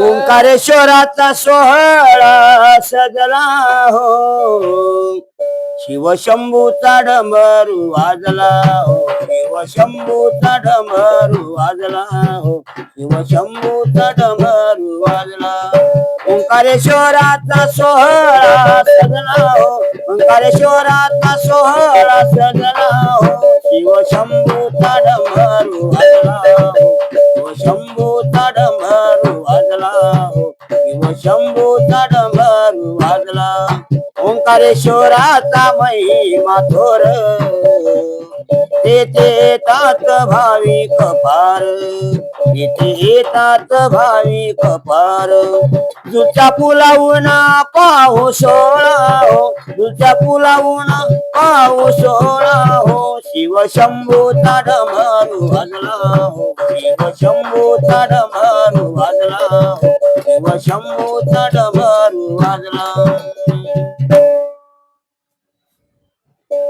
ओंकारेश्वराचा सोहळा सजला हो. शिवशंभूचा डमरू वाजला हो. शिवशंभूचा डमरू वाजला हो. शिवशंभूचा डमरू वाजला हो. ओंकारेश्वराचा सोहळा सजला हो. ओंकारेश्वराचा सोहळा सजला हो. शिवशंभूचा शंभूचा डमरू वाजला हो वाजला हो ओंकारेश्वराचा महिमा थोर तेथे येतात भाविक पार तेथे येतात भाविक पार दुच्या पुलावून पाहू सोळा हो पुलावून पाहू सोळा हो शिव शंभूचा डमरू वाजला हो शिव शंभूचा डमरू वाजला हो शिव शंभूचा डमरू वाजला